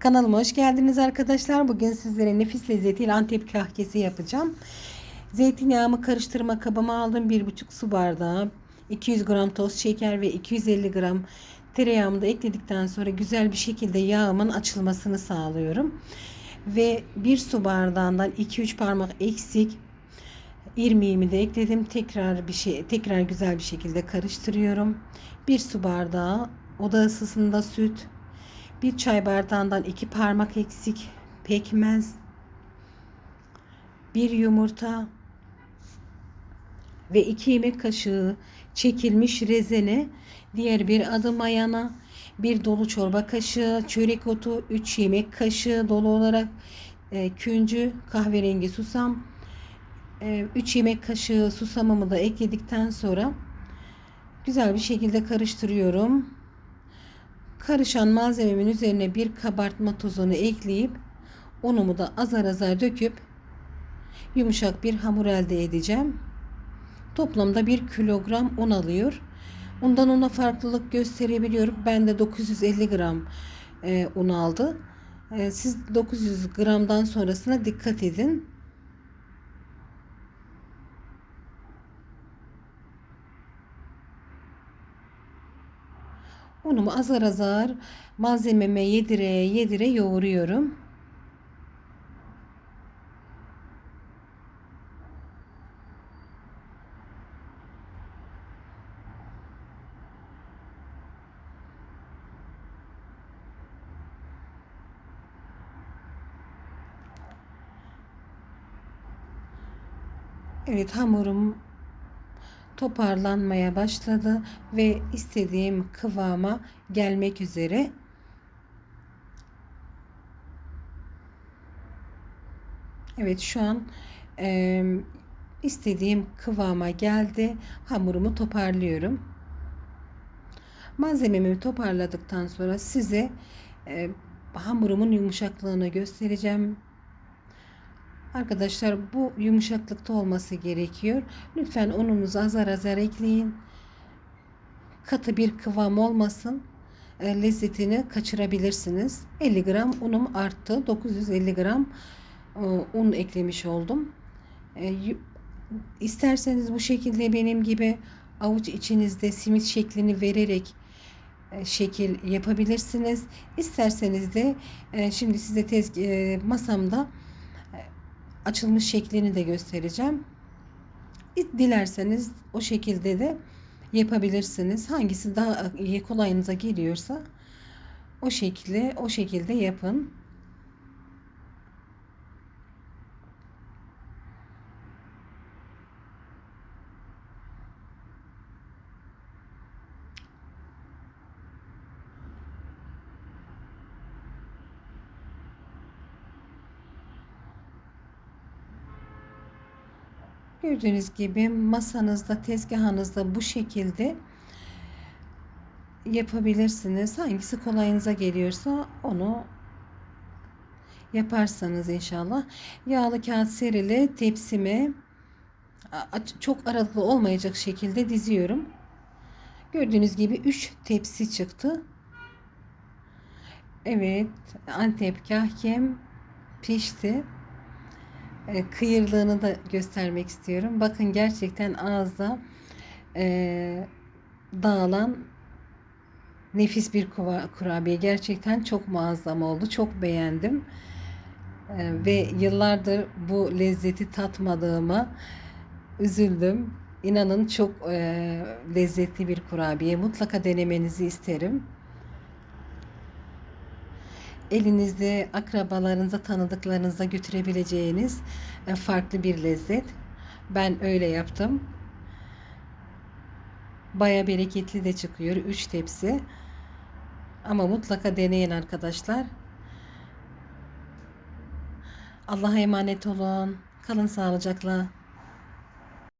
Kanalıma hoş geldiniz arkadaşlar. Bugün sizlere nefis lezzetiyle Antep kahkesi yapacağım. Zeytinyağımı karıştırma kabıma aldım. 1,5 su bardağı. 200 gram toz şeker ve 250 gram tereyağımı da ekledikten sonra güzel bir şekilde yağımın açılmasını sağlıyorum. Ve 1 su bardağından 2-3 parmak eksik irmiğimi de ekledim. Tekrar bir şey tekrar güzel bir şekilde karıştırıyorum. 1 su bardağı oda ısısında süt, bir çay bardağından iki parmak eksik pekmez, bir yumurta ve iki yemek kaşığı çekilmiş rezene, diğer bir adım mayana, bir dolu çorba kaşığı çörek otu, 3 yemek kaşığı dolu olarak e, küncü, kahverengi susam, 3 yemek kaşığı susamımı da ekledikten sonra güzel bir şekilde karıştırıyorum. Karışan malzememin üzerine bir kabartma tozunu ekleyip unumu da azar azar döküp yumuşak bir hamur elde edeceğim. Toplamda 1 kilogram un alıyor. Undan una farklılık gösterebiliyorum. Ben de 950 gram e, un aldı. E, siz 900 gramdan sonrasına dikkat edin. Unumu azar azar malzememe yedire yedire yoğuruyorum. Evet hamurum toparlanmaya başladı ve istediğim kıvama gelmek üzere. Evet şu an e, istediğim kıvama geldi. Hamurumu toparlıyorum. Malzememi toparladıktan sonra size e, hamurumun yumuşaklığını göstereceğim. Arkadaşlar bu yumuşaklıkta olması gerekiyor. Lütfen ununuzu azar azar ekleyin. Katı bir kıvam olmasın. E, lezzetini kaçırabilirsiniz. 50 gram unum arttı. 950 gram e, un eklemiş oldum. E, isterseniz bu şekilde benim gibi avuç içinizde simit şeklini vererek şekil yapabilirsiniz. İsterseniz de şimdi size tez masamda açılmış şeklini de göstereceğim. Dilerseniz o şekilde de yapabilirsiniz. Hangisi daha kolayınıza geliyorsa o şekilde o şekilde yapın. Gördüğünüz gibi masanızda, tezgahınızda bu şekilde yapabilirsiniz. Hangisi kolayınıza geliyorsa onu yaparsanız inşallah. Yağlı kağıt serili tepsime çok aralıklı olmayacak şekilde diziyorum. Gördüğünüz gibi 3 tepsi çıktı. Evet, Antep kahkem pişti. E, kıyırlığını da göstermek istiyorum. Bakın gerçekten ağızda e, dağılan nefis bir kurabiye. Gerçekten çok muazzam oldu. Çok beğendim. E, ve yıllardır bu lezzeti tatmadığıma üzüldüm. İnanın çok e, lezzetli bir kurabiye. Mutlaka denemenizi isterim elinizde akrabalarınıza, tanıdıklarınıza götürebileceğiniz e, farklı bir lezzet. Ben öyle yaptım. Baya bereketli de çıkıyor. 3 tepsi. Ama mutlaka deneyin arkadaşlar. Allah'a emanet olun. Kalın sağlıcakla.